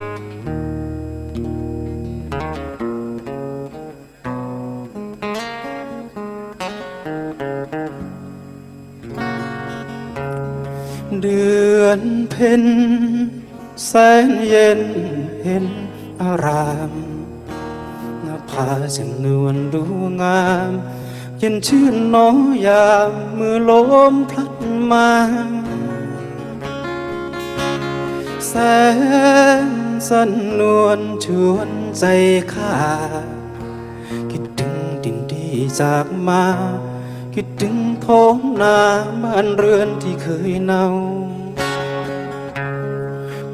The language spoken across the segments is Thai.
เดือนเพ็ญแสนเย็นเห็นอารามหน้าผาจังนวลดูงาม เย็นชื่นน้อยามมือลมพลัดมา แสน สันนวลชวนใจข้าคิดถึงดินดีจากมา คิดถึงท้องนาบ้านเรือนที่เคยเนา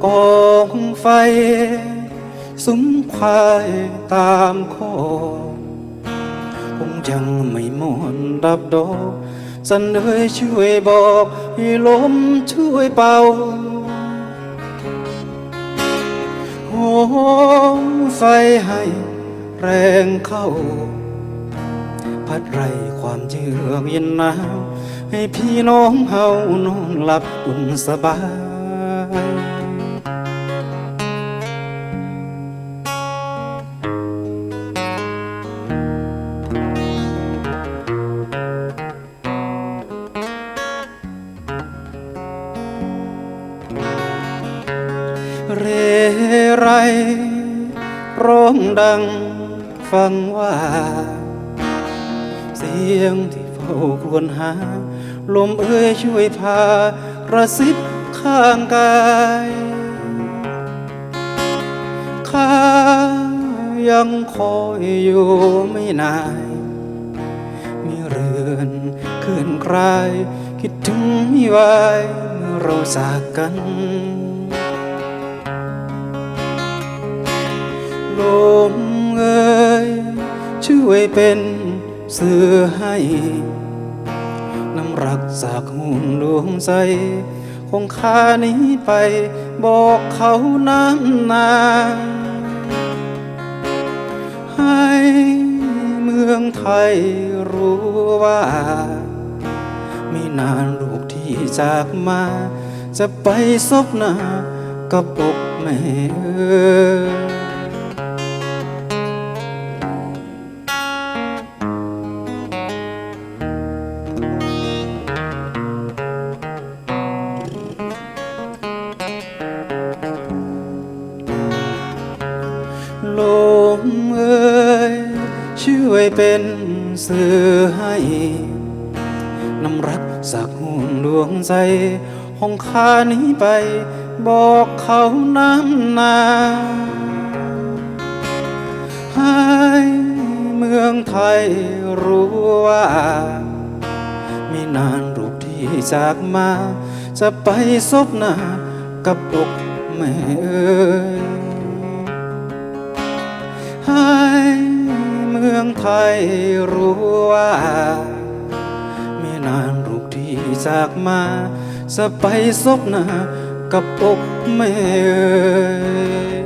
กองไฟ สุมควายตามโคคงยังไม่หมดดับดอกสันเอยช่วยบอกให้ลมช่วยเป่า โหมไฟให้แรงเข้า พัดไรความเยือกเย็นหนาวให้พี่น้องเฮานอนหลับอุ่นสบายเร ไรร้องดังฟังว่า เสียงที่เฝ้าครวญหา ลมเอ่ยช่วยพากระซิบข้างกายข้ายังคอยอยู่ไม่นาน มีเรือนเคลื่อนคลาย คิดถึงมิวายเมื่อเราจากกัน ช่วยเป็นเสือให้น้ำรักจากหุ่นดวงใจคงขานี้ไปบอกเขาน้ำนาให้เมืองไทยรู้ว่า ไม่นานลูกที่จากมา จะไปซบหน้ากับอกแม่ ลมเอ่ยช่วยเป็นสื่อให้น้ำรักสักหุ่นดวงใจห้องข้านี้ไป บอกเขาน้ำนาให้เมืองไทยรู้ว่าม่นานลูกที่จากมา จะไปซบหน้ากับอกแม่เอ๋ย ให้เมืองไทยรู้ว่าไม่นานลูกที่จากมาจะไปซบหน้ากับอกแม่เอ่ย